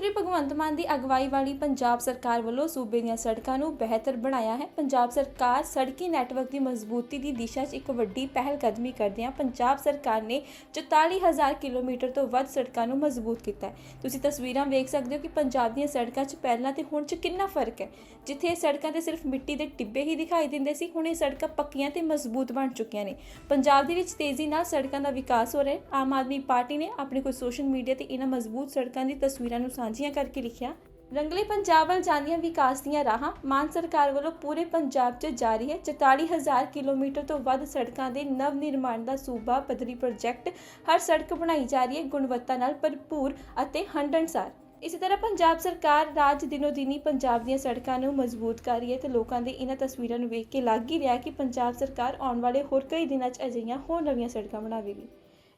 ਮੰਤਰੀ ਭਗਵੰਤ ਮਾਨ ਦੀ ਅਗਵਾਈ ਵਾਲੀ ਪੰਜਾਬ ਸਰਕਾਰ ਵੱਲੋਂ ਸੂਬੇ ਦੀਆਂ ਸੜਕਾਂ ਨੂੰ ਬਿਹਤਰ ਬਣਾਇਆ ਹੈ। ਪੰਜਾਬ ਸਰਕਾਰ ਸੜਕੀ ਨੈਟਵਰਕ ਦੀ ਮਜ਼ਬੂਤੀ ਦੀ ਦਿਸ਼ਾ 'ਚ ਇੱਕ ਵੱਡੀ ਪਹਿਲ ਕਦਮੀ ਕਰਦਿਆਂ ਪੰਜਾਬ ਸਰਕਾਰ ਨੇ 44000 ਕਿਲੋਮੀਟਰ ਤੋਂ ਵੱਧ ਸੜਕਾਂ ਨੂੰ ਮਜ਼ਬੂਤ ਕੀਤਾ ਹੈ। ਤੁਸੀਂ ਤਸਵੀਰਾਂ ਵੇਖ ਸਕਦੇ ਹੋ ਕਿ ਪੰਜਾਬ ਦੀਆਂ ਸੜਕਾਂ 'ਚ ਪਹਿਲਾਂ ਤੇ ਹੁਣ 'ਚ ਕਿੰਨਾ ਫ਼ਰਕ ਹੈ। ਜਿੱਥੇ ਇਹ ਸੜਕਾਂ ਤੇ ਸਿਰਫ ਮਿੱਟੀ ਦੇ ਟਿੱਬੇ ਹੀ ਦਿਖਾਈ ਦਿੰਦੇ ਸੀ, ਹੁਣ ਇਹ ਸੜਕਾਂ ਪੱਕੀਆਂ ਤੇ ਮਜ਼ਬੂਤ ਬਣ ਚੁੱਕੀਆਂ ਨੇ। ਪੰਜਾਬ ਦੇ ਵਿੱਚ ਤੇਜ਼ੀ ਨਾਲ ਸੜਕਾਂ ਦਾ ਵਿਕਾਸ ਹੋ ਰਿਹਾ ਹੈ। ਆਮ ਆਦਮੀ ਪਾਰਟੀ ਨੇ ਆਪਣੇ ਕੋਈ ਸੋਸ਼ਲ ਮੀਡੀਆ ਤੇ ਇਹਨਾਂ ਮਜ਼ਬੂਤ ਸੜਕਾਂ ਦੀ ਤਸਵੀਰਾਂ ਨੂੰ ਸਾਂਝੀਆਂ ਕਰਕੇ ਲਿਖਿਆ, ਰੰਗਲੇ ਪੰਜਾਬ ਵੱਲ ਜਾਂਦੀਆਂ ਵਿਕਾਸ ਦੀਆਂ ਰਾਹਾਂ ਮਾਨ ਸਰਕਾਰ ਵੱਲੋਂ ਪੂਰੇ ਪੰਜਾਬ 'ਚ ਜਾਰੀ ਹੈ। 44000 ਕਿਲੋਮੀਟਰ ਤੋਂ ਵੱਧ ਸੜਕਾਂ ਦੇ ਨਵ ਨਿਰਮਾਣ ਦਾ ਸੂਬਾ ਪੱਧਰੀ ਪ੍ਰੋਜੈਕਟ, ਹਰ ਸੜਕ ਬਣਾਈ ਜਾ ਰਹੀ ਹੈ, ਗੁਣਵੱਤਾ ਨਾਲ ਭਰਪੂਰ ਅਤੇ ਹੰਢਣਸਾਰ। ਇਸੇ ਤਰ੍ਹਾਂ ਪੰਜਾਬ ਸਰਕਾਰ ਰਾਜ ਦਿਨੋ ਦਿਨੀ ਪੰਜਾਬ ਦੀਆਂ ਸੜਕਾਂ ਨੂੰ ਮਜ਼ਬੂਤ ਕਰ ਰਹੀ ਹੈ ਤੇ ਲੋਕਾਂ ਦੇ ਇਹਨਾਂ ਤਸਵੀਰਾਂ ਨੂੰ ਵੇਖ ਕੇ ਲੱਗ ਹੀ ਰਿਹਾ ਕਿ ਪੰਜਾਬ ਸਰਕਾਰ ਆਉਣ ਵਾਲੇ ਹੋਰ ਕਈ ਦਿਨਾਂ 'ਚ ਅਜਿਹੀਆਂ ਹੋਰ ਨਵੀਆਂ ਸੜਕਾਂ ਬਣਾਵੇਗੀ।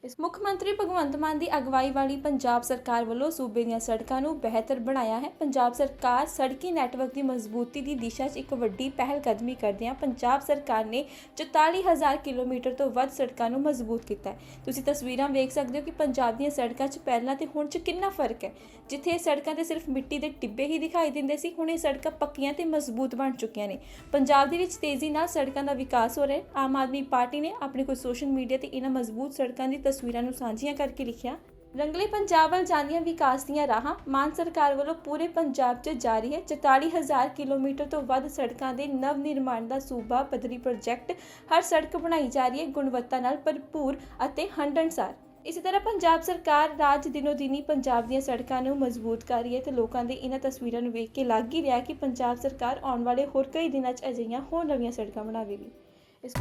ਇਸ ਮੁੱਖ ਮੰਤਰੀ ਭਗਵੰਤ ਮਾਨ ਦੀ ਅਗਵਾਈ ਵਾਲੀ ਪੰਜਾਬ ਸਰਕਾਰ ਵੱਲੋਂ ਸੂਬੇ ਦੀਆਂ ਸੜਕਾਂ ਨੂੰ ਬਿਹਤਰ ਬਣਾਇਆ ਹੈ। ਪੰਜਾਬ ਸਰਕਾਰ ਸੜਕੀ ਨੈਟਵਰਕ ਦੀ ਮਜ਼ਬੂਤੀ ਦੀ ਦਿਸ਼ਾ 'ਚ ਇੱਕ ਵੱਡੀ ਪਹਿਲ ਕਦਮੀ ਕਰਦਿਆਂ ਪੰਜਾਬ ਸਰਕਾਰ ਨੇ 44000 ਕਿਲੋਮੀਟਰ ਤੋਂ ਵੱਧ ਸੜਕਾਂ ਨੂੰ ਮਜ਼ਬੂਤ ਕੀਤਾ ਹੈ। ਤੁਸੀਂ ਤਸਵੀਰਾਂ ਵੇਖ ਸਕਦੇ ਹੋ ਕਿ ਪੰਜਾਬ ਦੀਆਂ ਸੜਕਾਂ 'ਚ ਪਹਿਲਾਂ ਤੇ ਹੁਣ 'ਚ ਕਿੰਨਾ ਫ਼ਰਕ ਹੈ। ਜਿੱਥੇ ਇਹ ਸੜਕਾਂ ਤੇ ਸਿਰਫ ਮਿੱਟੀ ਦੇ ਟਿੱਬੇ ਹੀ ਦਿਖਾਈ ਦਿੰਦੇ ਸੀ, ਹੁਣ ਇਹ ਸੜਕਾਂ ਪੱਕੀਆਂ ਤੇ ਮਜ਼ਬੂਤ ਬਣ ਚੁੱਕੀਆਂ ਨੇ। ਪੰਜਾਬ ਦੇ ਵਿੱਚ ਤੇਜ਼ੀ ਨਾਲ ਸੜਕਾਂ ਦਾ ਵਿਕਾਸ ਹੋ ਰਿਹਾ ਹੈ। ਆਮ ਆਦਮੀ ਪਾਰਟੀ ਨੇ ਆਪਣੇ ਕੋਈ ਸੋਸ਼ਲ ਮੀਡੀਆ ਤੇ ਇਹਨਾਂ ਮਜ਼ਬੂਤ ਸੜਕਾਂ ਦੀ ਤਸਵੀਰਾਂ ਨੂੰ ਸਾਂਝੀਆਂ ਕਰਕੇ ਲਿਖਿਆ, ਰੰਗਲੇ ਪੰਜਾਬ ਵੱਲ ਜਾਂਦੀਆਂ ਵਿਕਾਸ ਦੀਆਂ ਰਾਹਾਂ, ਮਾਨ ਸਰਕਾਰ ਵੱਲੋਂ ਪੂਰੇ ਪੰਜਾਬ 'ਚ ਜਾਰੀ ਹੈ। 44000 ਕਿਲੋਮੀਟਰ ਤੋਂ ਵੱਧ ਸੜਕਾਂ ਦੇ ਨਵ ਨਿਰਮਾਣ ਦਾ ਸੂਬਾ ਪੱਧਰੀ ਪ੍ਰੋਜੈਕਟ, ਹਰ ਸੜਕ ਬਣਾਈ ਜਾ ਰਹੀ ਹੈ, ਗੁਣਵੱਤਾ ਨਾਲ ਭਰਪੂਰ ਅਤੇ ਹੰਢਣਸਾਰ। ਇਸੇ ਤਰ੍ਹਾਂ ਪੰਜਾਬ ਸਰਕਾਰ ਰਾਜ ਦਿਨੋ ਦਿਨੀ ਪੰਜਾਬ ਦੀਆਂ ਸੜਕਾਂ ਨੂੰ ਮਜ਼ਬੂਤ ਕਰ ਰਹੀ ਹੈ ਤੇ ਲੋਕਾਂ ਦੇ ਇਹਨਾਂ ਤਸਵੀਰਾਂ ਨੂੰ ਵੇਖ ਕੇ ਲੱਗ ਹੀ ਰਿਹਾ ਕਿ ਪੰਜਾਬ ਸਰਕਾਰ ਆਉਣ ਵਾਲੇ ਹੋਰ ਕਈ ਦਿਨਾਂ 'ਚ ਅਜਿਹੀਆਂ ਹੋਰ ਨਵੀਆਂ ਸੜਕਾਂ ਬਣਾਵੇਗੀ। ਇਸ